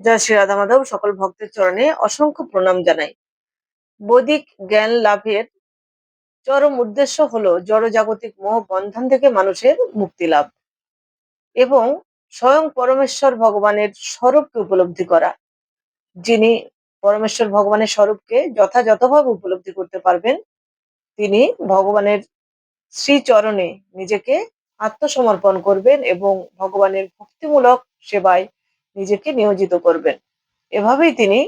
জয় শ্রী রাধা মাধব সকল ভক্তের চরণে অসংখ্য প্রণাম জানাই। বৈদিক জ্ঞান লাভের চরম উদ্দেশ্য হলো জড়জাগতিক মোহ বন্ধন থেকে মানুষের মুক্তি লাভ এবং স্বয়ং পরমেশ্বর ভগবানের স্বরূপকে উপলব্ধি করা। যিনি পরমেশ্বর ভগবানের স্বরূপকে যথাযথভাবে উপলব্ধি করতে পারবেন, তিনি ভগবানের শ্রীচরণে নিজেকে আত্মসমর্পণ করবেন এবং ভগবানের ভক্তিমূলক সেবায় নিজেকে নিয়োজিত করবেন। এভাবেই তিনি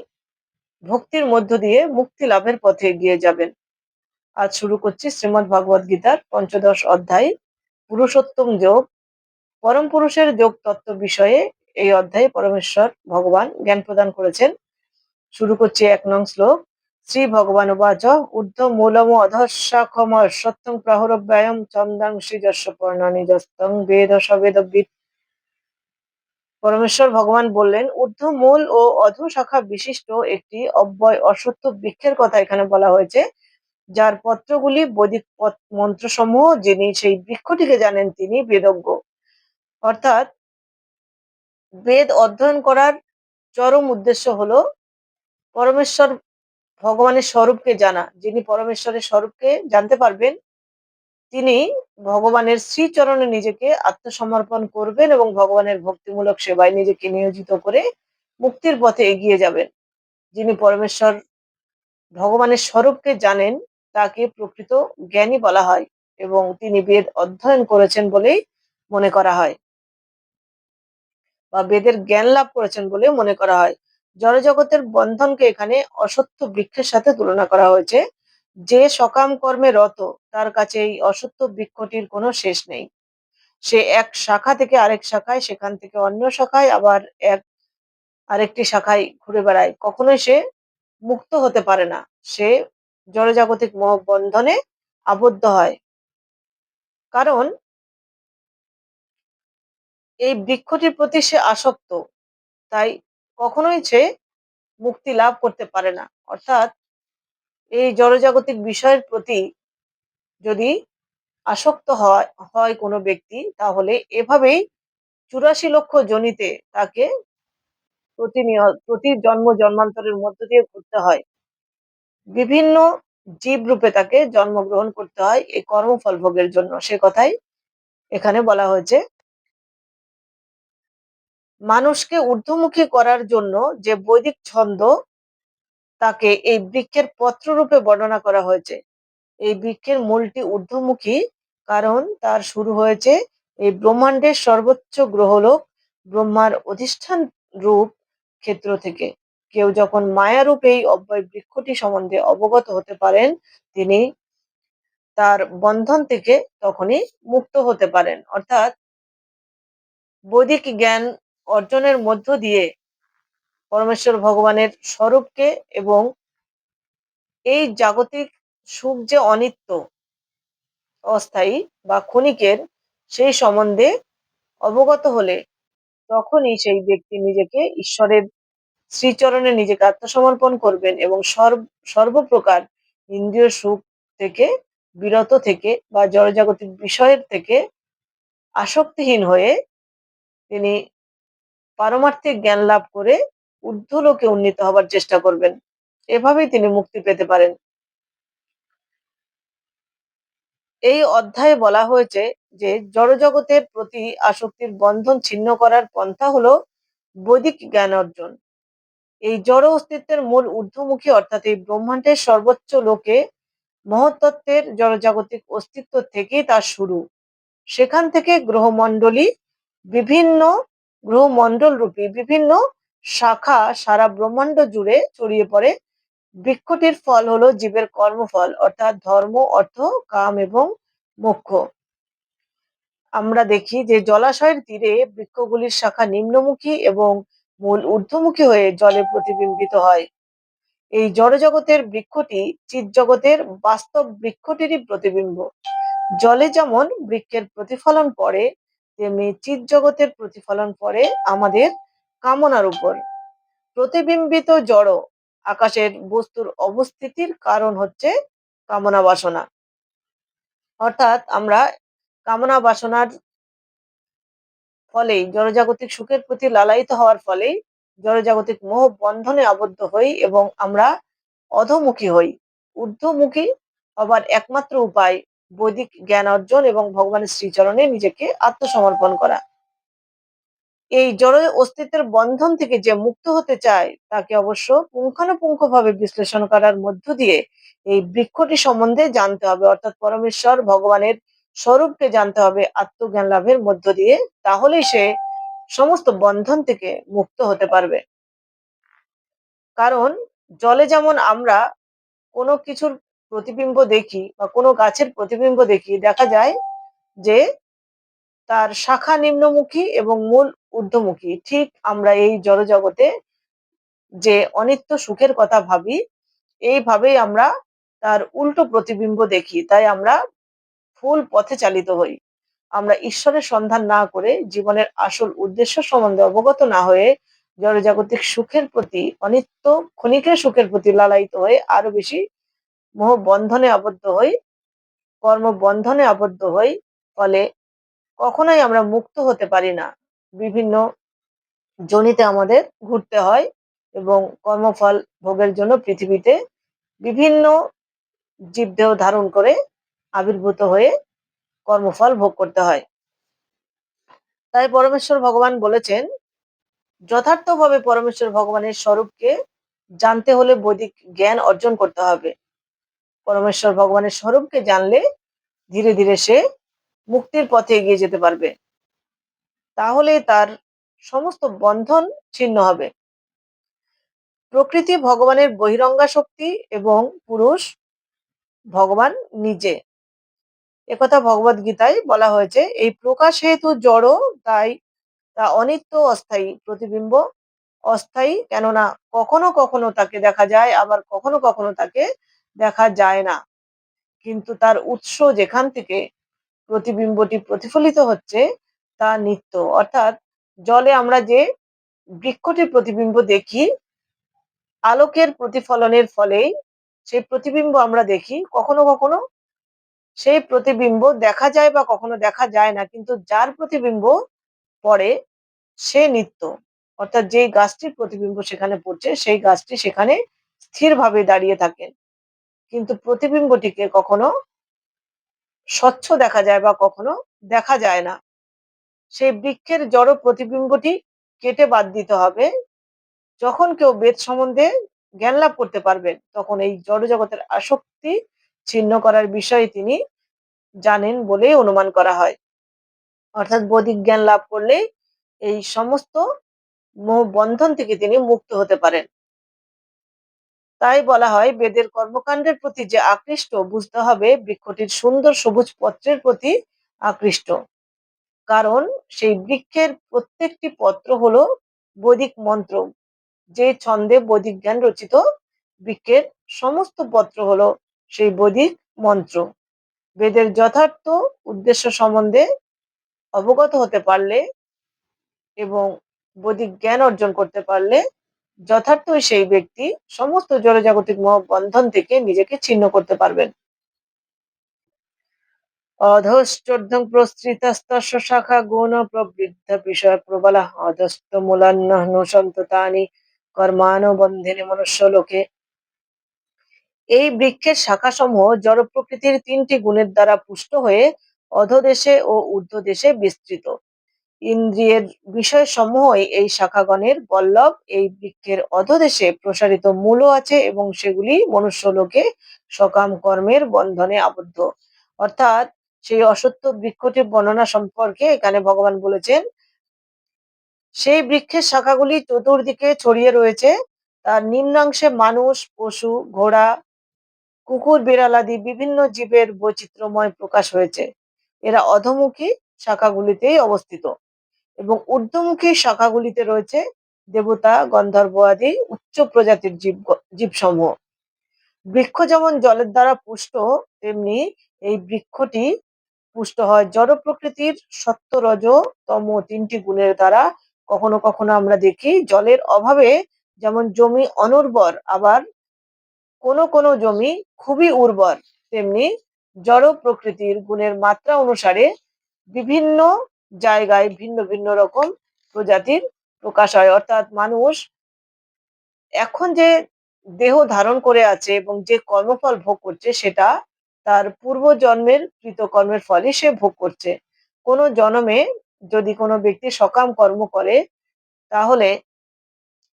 ভক্তির মধ্য দিয়ে মুক্তি লাভের পথে এগিয়ে যাবেন। আজ শুরু করছি শ্রীমদ ভগবদ গীতার পঞ্চদশ অধ্যায়, পুরুষোত্তম যোগ। পরম পুরুষের যোগ তত্ত্ব বিষয়ে এই অধ্যায়ে পরমেশ্বর ভগবান জ্ঞান প্রদান করেছেন। শুরু করছি এক নং শ্লোক। শ্রী ভগবান উবাচ, ঊর্ধ্ব মূলম অধঃশাখম সত্যং প্রহরব্যায়ম চন্দাংশী যশ পর্ণানি যস্তং বেদ সবেদবিদ পরমেশ্বর ভগবান বললেন, ঊর্ধ্ব মূল ও অধ শাখা বিশিষ্ট একটি অব্যয় অসত্য বৃক্ষের কথা এখানে বলা হয়েছে। যার পত্রগুলি বৈদিক মন্ত্রসমূহ, যিনি সেই বৃক্ষটিকে জানেন, তিনি বেদজ্ঞ। অর্থাৎ বেদ অধ্যয়ন করার চরম উদ্দেশ্য হলো পরমেশ্বর ভগবানের স্বরূপকে জানা। যিনি পরমেশ্বরের স্বরূপকে জানতে পারবেন তিনি ভগবানের শ্রীচরণে নিজেকে আত্মসমর্পণ করবেন এবং ভগবানের ভক্তিমূলক সেবায় নিজেকে নিয়োজিত করে মুক্তির পথে এগিয়ে যাবেন। যিনি পরমেশ্বর ভগবানের স্বরূপকে জানেন, তাকে প্রকৃত জ্ঞানী বলা হয় এবং তিনি বেদ অধ্যয়ন করেছেন বলেই মনে করা হয় বা বেদের জ্ঞান লাভ করেছেন বলে মনে করা হয়। জড়জগতের বন্ধনকে এখানে অসত্য বৃক্ষের সাথে তুলনা করা হয়েছে। যে সকাম কর্মে রত, তার কাছে এই অসত্য বৃক্ষটির কোনো শেষ নেই। সে এক শাখা থেকে আরেক শাখায়, সেখান থেকে অন্য শাখায়, আবার এক আরেকটি শাখায় ঘুরে বেড়ায়। কখনোই সে মুক্ত হতে পারে না। সে জড়জাগতিক মোহ বন্ধনে আবদ্ধ হয়। কারণ এই বৃক্ষটির প্রতি সে আসক্ত, তাই কখনোই সে মুক্তি লাভ করতে পারে না। অর্থাৎ এই জড়জাগতিক বিষয়ের প্রতি যদি আসক্ত হয় হয় কোনো ব্যক্তি, তাহলে এভাবেই চুরাশি লক্ষ জনিতে তাকে প্রতিনিয়ত প্রতি জন্ম জন্মান্তরের মধ্য দিয়ে ঘুরতে হয়। বিভিন্ন জীব রূপে তাকে জন্মগ্রহণ করতে হয় এই কর্মফল ভোগের জন্য। সে কথাই এখানে বলা হয়েছে। মানুষকে ঊর্ধ্বমুখী করার জন্য যে বৈদিক ছন্দ তাকে এই বৃক্ষের পত্র রূপে বর্ণনা করা হয়েছে। এই বৃক্ষের মূলটি ঊর্ধ্বমুখী, কারণ তার শুরু হয়েছে এই ব্রহ্মাণ্ডের সর্বোচ্চ গ্রহলোক, ব্রহ্মার অধিষ্ঠান রূপ ক্ষেত্র থেকে। কেউ যখন মায়ারূপ এই অব্যয় বৃক্ষটি সম্বন্ধে অবগত হতে পারেন, তিনি তার বন্ধন থেকে তখনই মুক্ত হতে পারেন। অর্থাৎ বৈদিক জ্ঞান অর্জনের মধ্য দিয়ে পরমেশ্বর ভগবানের স্বরূপকে এবং এই জাগতিক সুখ যে অনিত্য অস্থায়ী বা ক্ষণিকের সেই সম্বন্ধে অবগত হলে তখনই সেই ব্যক্তি নিজেকে ঈশ্বরের শ্রীচরণে নিজেকে আত্মসমর্পণ করবেন এবং সর্বপ্রকার ইন্দ্রিয় সুখ থেকে, বিরত থেকে বা জড়জাগতিক বিষয়ের থেকে আসক্তিহীন হয়ে তিনি পারমার্থিক জ্ঞান লাভ করে ঊর্ধ্বলোকে উন্নীত হবার চেষ্টা করবেন। এভাবেই তিনি মুক্তি পেতে পারেন। এই অধ্যায়ে বলা হয়েছে যে, জড়জগতের প্রতি আসক্তির বন্ধন ছিন্ন করার পন্থা হলো বৈদিক জ্ঞান অর্জন। এই জড় অস্তিত্বের মূল ঊর্ধ্বমুখী অর্থাৎ এই ব্রহ্মাণ্ডের সর্বোচ্চ লোকে মহত্তত্ত্বের জড়জাগতিক অস্তিত্ব থেকেই তার শুরু। সেখান থেকে গ্রহমণ্ডলী বিভিন্ন গ্রহমণ্ডল রূপী বিভিন্ন শাখা সারা ব্রহ্মাণ্ড জুড়ে ছড়িয়ে পড়ে। বৃক্ষটির ফল হলো জীবের কর্মফল, অর্থাৎ ধর্ম, অর্থ, কাম এবং মোক্ষ। আমরা দেখি যে জলাশয়ের তীরে বৃক্ষগুলির শাখা নিম্নমুখী এবং মূল ঊর্ধ্বমুখী হয়ে জলে প্রতিবিম্বিত হয়। এই জড়জগতের বৃক্ষটি চিৎ জগতের বাস্তব বৃক্ষটিরই প্রতিবিম্ব। জলে যেমন বৃক্ষের প্রতিফলন পড়ে, তেমনি চিৎ জগতের প্রতিফলন পড়ে আমাদের কামনার উপর। প্রতিবিম্বিত জড় আকাশের বস্তুর অবস্থিতির কারণ হচ্ছে কামনা বাসনা। অর্থাৎ আমরা কামনা বাসনার ফলেই জনজাগতিক সুখের প্রতি লালায়িত হওয়ার ফলেই জড়জাগতিক মোহ বন্ধনে আবদ্ধ হই এবং আমরা অধমুখী হই। ঊর্ধ্বমুখী হবার একমাত্র উপায় বৈদিক জ্ঞান অর্জন এবং ভগবানের শ্রীচরণে নিজেকে আত্মসমর্পণ করা। এই জড় অস্তিত্বের বন্ধন থেকে যে মুক্ত হতে চায়, তাকে অবশ্য পুঙ্খানুপুঙ্খ ভাবে বিশ্লেষণ করার মধ্য দিয়ে এই বৃক্ষটি সম্বন্ধে জানতে হবে। অর্থাৎ পরমেশ্বর ভগবানের স্বরূপকে জানতে হবে আত্মজ্ঞান লাভের মধ্য দিয়ে, তাহলেই সে সমস্ত বন্ধন থেকে মুক্ত হতে পারবে। কারণ জলে যেমন আমরা কোনো কিছুর প্রতিবিম্ব দেখি বা কোনো গাছের প্রতিবিম্ব দেখি, দেখা যায় যে তার শাখা নিম্নমুখী এবং মূল ঊর্ধ্বমুখী। ঠিক আমরা এই জড়জগতে যে অনিত্য সুখের কথা ভাবি, এইভাবেই আমরা তার উল্টো প্রতিবিম্ব দেখি। তাই আমরা ফুল পথে চালিত হই। আমরা ঈশ্বরের সন্ধান না করে জীবনের আসল উদ্দেশ্য সম্বন্ধে অবগত না হয়ে জড়জাগতিক সুখের প্রতি, অনিত্য ক্ষণিকের সুখের প্রতি লালায়িত হয়ে আরও বেশি মোহ বন্ধনে আবদ্ধ হই কর্ম বন্ধনে আবদ্ধ হই, ফলে কখনোই আমরা মুক্ত হতে পারি না। বিভিন্ন জনিতে আমাদের ঘুরতে হয় এবং কর্মফল ভোগের জন্য পৃথিবীতে বিভিন্ন জীবদেহ ধারণ করে আবির্ভূত হয়ে কর্মফল ভোগ করতে হয়। তাই পরমেশ্বর ভগবান বলেছেন, যথার্থভাবে পরমেশ্বর ভগবানের স্বরূপকে জানতে হলে বৈদিক জ্ঞান অর্জন করতে হবে। পরমেশ্বর ভগবানের স্বরূপকে জানলে ধীরে ধীরে সে মুক্তির পথে এগিয়ে যেতে পারবে। তাহলে তার সমস্ত বন্ধন ছিন্ন হবে। প্রকৃতি ভগবানের বহিরঙ্গা শক্তি এবং পুরুষ ভগবান নিজে। একথা ভগবত গীতায় বলা হয়েছে, এই প্রকাশ হেতু জড়, তাই তা অনিত্য অস্থায়ী প্রতিবিম্ব। অস্থায়ী কেননা কখনো কখনো তাকে দেখা যায়, আবার কখনো কখনো তাকে দেখা যায় না। কিন্তু তার উৎস যেখান থেকে প্রতিবিম্বটি প্রতিফলিত হচ্ছে তা নিত্য। অর্থাৎ জলে আমরা যে বৃক্ষটির প্রতিবিম্ব দেখি, আলোকের প্রতিফলনের ফলেই সেই প্রতিবিম্ব আমরা দেখি, কখনো কখনো সেই প্রতিবিম্ব দেখা যায় বা কখনো দেখা যায় না, কিন্তু যার প্রতিবিম্ব পড়ে সে নিত্য। অর্থাৎ যেই গাছটির প্রতিবিম্ব সেখানে পড়ছে, সেই গাছটি সেখানে স্থিরভাবে দাঁড়িয়ে থাকেন কিন্তু প্রতিবিম্বটিকে কখনো স্বচ্ছ দেখা যায় বা কখনো দেখা যায় না। সেই বৃক্ষের জড় প্রতিবিম্বটি কেটে বাদ দিতে হবে। যখন কেউ বেদ সম্বন্ধে জ্ঞান লাভ করতে পারবেন, তখন এই জড় জগতের আসক্তি ছিন্ন করার বিষয়ে তিনি জানেন বলেই অনুমান করা হয়। অর্থাৎ বৈদিক জ্ঞান লাভ করলে এই সমস্ত মোহ বন্ধন থেকে তিনি মুক্ত হতে পারেন। তাই বলা হয় বেদের কর্মকাণ্ডের প্রতি যে আকৃষ্ট, বুঝতে হবে বৃক্ষটির সুন্দর সবুজ পত্রের প্রতি আকৃষ্ট। কারণ সেই বৃক্ষের প্রত্যেকটি পত্র হলো বৈদিক মন্ত্র। যে ছন্দে বৈদিক জ্ঞান রচিত বৃক্ষের সমস্ত পত্র হলো সেই বৈদিক মন্ত্র। বেদের যথার্থ উদ্দেশ্য সম্বন্ধে অবগত হতে পারলে এবং বৈদিক জ্ঞান অর্জন করতে পারলে যথার্থই সেই ব্যক্তি সমস্ত জড়জাগতিক মোহ বন্ধন থেকে নিজেকে ছিন্ন করতে পারবেন। অধশ্চর্ধং প্রসৃতস্তস্য শাখা গুণ প্রবৃদ্ধ বিষয় প্রবলা অধস্থ মূলান্ন তানি কর্মানুবন্ধিনী মনুষ্য লোকে। এই বৃক্ষের শাখাসমূহ জড় প্রকৃতির তিনটি গুণের দ্বারা পুষ্ট হয়ে অধদেশে ও ঊর্ধ্বদেশে বিস্তৃত। ইন্দ্রিয়ের বিষয় সমূহই এই শাখাগণের বল্লভ। এই বৃক্ষের অধদেশে প্রসারিত মূলও আছে এবং সেগুলি মনুষ্য লোকে সকাম কর্মের বন্ধনে আবদ্ধ। অর্থাৎ সেই অসত্য বৃক্ষটির বর্ণনা সম্পর্কে এখানে ভগবান বলেছেন, সেই বৃক্ষের শাখাগুলি চতুর্দিকে ছড়িয়ে রয়েছে। তার নিম্নাংশে মানুষ, পশু, ঘোড়া, কুকুর, বিড়াল আদি বিভিন্ন জীবের বৈচিত্র্যময় প্রকাশ হয়েছে। এরা অধমুখী শাখাগুলিতেই অবস্থিত। এবং ঊর্ধ্বমুখী শাখাগুলিতে রয়েছে দেবতা, গন্ধর্ব আদি উচ্চ প্রজাতির জীব, জীবসমূহ। বৃক্ষ যেমন জলের দ্বারা পুষ্ট, তেমনি এই বৃক্ষটি পুষ্ট হয়। জড় প্রকৃতির সত্য রজ তম তিনটি গুণের দ্বারা কখনো কখনো আমরা দেখি, জলের অভাবে যেমন জমি অনুর্বর, আবার কোনো কোনো জমি খুবই উর্বর, তেমনি জড় প্রকৃতির গুণের মাত্রা অনুসারে বিভিন্ন জায়গায় ভিন্ন ভিন্ন রকম প্রজাতির প্রকাশ হয়। অর্থাৎ মানুষ এখন যে দেহ ধারণ করে আছে এবং যে কর্মফল ভোগ করছে সেটা তার পূর্ব জন্মের কৃতকর্মের ফলে সে ভোগ করছে। কোনো জন্মে যদি কোনো ব্যক্তি সকাম কর্ম করে, তাহলে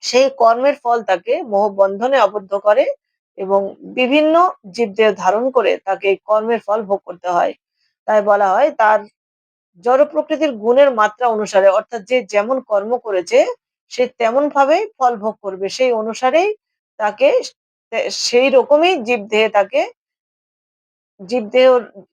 সেই কর্মের ফল তাকে মোহবন্ধনে আবদ্ধ করে এবং বিভিন্ন জীবদেহ ধারণ করে তাকে কর্মের ফল ভোগ করতে হয়। তাই বলা হয় তার জড় প্রকৃতির গুণের মাত্রা অনুসারে, অর্থাৎ যে যেমন কর্ম করেছে, সে তেমন ভাবে ফল ভোগ করবে। সেই অনুসারেই তাকে সেই রকমই জীবদেহে তাকে, জীবদেহ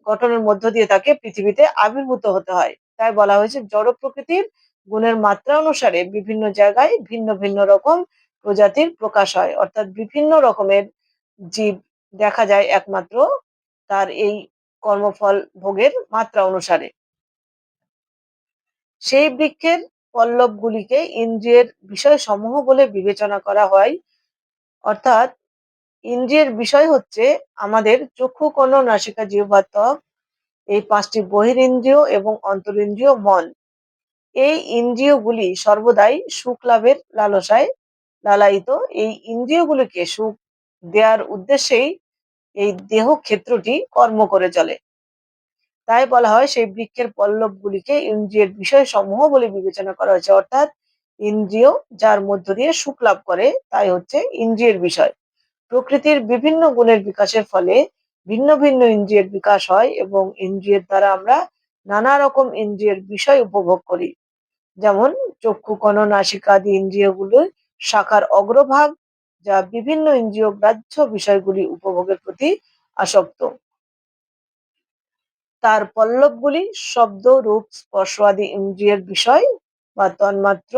গঠনের মধ্য দিয়ে তাকে পৃথিবীতে আবির্ভূত হতে হয়। তাই বলা হয়েছে জড় প্রকৃতির গুণের মাত্রা অনুসারে বিভিন্ন জায়গায় ভিন্ন ভিন্ন রকম প্রজাতির প্রকাশ হয়। অর্থাৎ বিভিন্ন রকমের জীব দেখা যায় একমাত্র তার এই কর্মফল ভোগের মাত্রা অনুসারে। সেই বৃক্ষের পল্লবগুলিকে ইন্দ্রিয়ের বিষয় সমূহ বলে বিবেচনা করা হয়। অর্থাৎ ইন্দ্রিয়ের বিষয় হচ্ছে আমাদের চক্ষু, কর্ণ, নাসিকা জিহ্বা এই পাঁচটি বহিরিন্দ্রিয় এবং অন্তরিন্দ্রিয় মন। এই ইন্দ্রিয়গুলি সর্বদাই সুখ লাভের লালসায় লালায়িত। এই ইন্দ্রিয়গুলিকে সুখ দেওয়ার উদ্দেশ্যেই এই দেহ ক্ষেত্রটি কর্ম করে চলে। তাই বলা হয় সেই বৃক্ষের পল্লব পল্লবগুলিকে ইন্দ্রিয়ের বিষয় সমূহ বলে বিবেচনা করা হয়েছে। অর্থাৎ ইন্দ্রিয় যার মধ্য দিয়ে সুখ লাভ করে, তাই হচ্ছে ইন্দ্রিয়ের বিষয়। প্রকৃতির বিভিন্ন গুণের বিকাশের ফলে ভিন্ন ভিন্ন ইন্দ্রিয়ের বিকাশ হয় এবং ইন্দ্রিয়ের দ্বারা আমরা নানা রকম ইন্দ্রিয়ের বিষয় উপভোগ করি। যেমন চক্ষু কর্ণ নাসিকা আদি ইন্দ্রিয়গুলো শাখার অগ্রভাগ, যা বিভিন্ন ইন্দ্রিয় গ্রাহ্য বিষয়গুলি উপভোগের প্রতি আসক্ত। তার পল্লবগুলি শব্দ, রূপ, স্পর্শ আদি ইন্দ্রিয়ের বিষয় বা তন্মাত্র।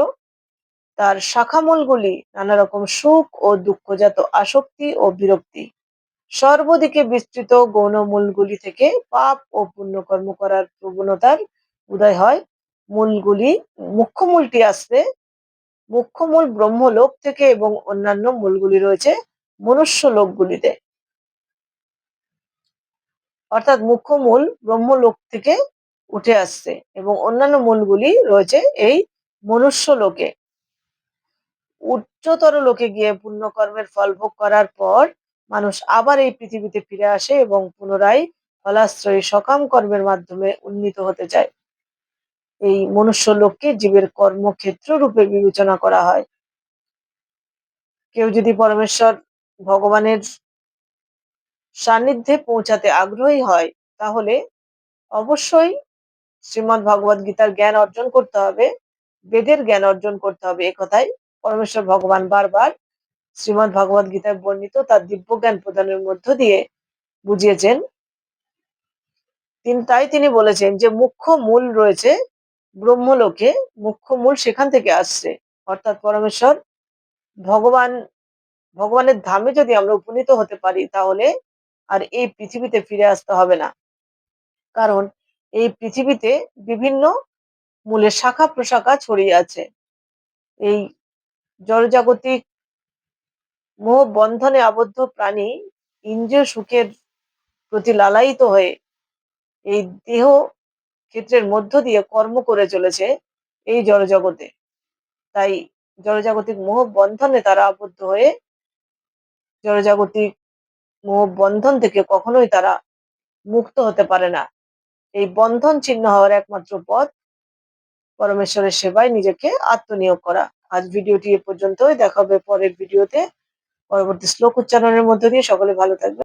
তার শাখামূলগুলি নানা রকম সুখ ও দুঃখজাত আসক্তি ও বিরক্তি। সর্বদিকে বিস্তৃত গৌণ মূলগুলি থেকে পাপ ও পুণ্যকর্ম করার প্রবণতার উদয় হয়। মূলগুলি মুখ্য মূলটি আসবে। মুখ্য মূল ব্রহ্মলোক থেকে এবং অন্যান্য মূলগুলি রয়েছে মনুষ্য লোকগুলিতে অর্থাৎ মুখ্য মূল ব্রহ্মলোক থেকে উঠে আসছে এবং অন্যান্য মূলগুলি রয়েছে এই মনুষ্য লোকে। উচ্চতর লোকে গিয়ে পুণ্যকর্মের ফল ভোগ করার পর মানুষ আবার এই পৃথিবীতে ফিরে আসে এবং পুনরায় ফলাশ্রয়ী সকাম কর্মের মাধ্যমে উন্নীত হতে চায়। এই মনুষ্য লোককে জীবের কর্মক্ষেত্র রূপে বিবেচনা করা হয়। কেউ যদি পরমেশ্বর ভগবানের সান্নিধ্যে পৌঁছাতে আগ্রহী হয়, তাহলে অবশ্যই শ্রীমৎ ভগবত গীতার জ্ঞান অর্জন করতে হবে, বেদের জ্ঞান অর্জন করতে হবে একথাই পরমেশ্বর ভগবান বারবার শ্রীমৎ ভগবত গীতায় বর্ণিত তার দিব্য জ্ঞান প্রদানের মধ্য দিয়ে বুঝিয়েছেন। তিনি তাই তিনি বলেছেন যে, মুখ্য মূল রয়েছে ব্রহ্মলোকে, মুখ্য মূল সেখান থেকে আসছে। অর্থাৎ পরমেশ্বর ভগবান, ভগবানের ধামে যদি আমরা উপনীত হতে পারি, তাহলে আর এই পৃথিবীতে ফিরে আসতে হবে না। কারণ এই পৃথিবীতে বিভিন্ন মূলের শাখা প্রশাখা ছড়িয়ে আছে। এই জড়জাগতিক মোহ বন্ধনে আবদ্ধ প্রাণী ইন্দ্রিয় সুখের প্রতি লালায়িত হয়ে এই দেহ ক্ষেত্রের মধ্য দিয়ে কর্ম করে চলেছে এই জড়জগতে। তাই জড়জাগতিক মোহ বন্ধনে তারা আবদ্ধ হয়ে জড়জাগতিক বন্ধন থেকে কখনোই তারা মুক্ত হতে পারে না। এই বন্ধন চিহ্ন হওয়ার একমাত্র পথ পরমেশ্বরের সেবায় নিজেকে আত্মনিয়োগ করা। আজ ভিডিওটি এ পর্যন্তই। দেখাবে পরের ভিডিওতে। পরবর্তী শ্লোক উচ্চারণের মধ্য দিয়ে। সকলে ভালো থাকবে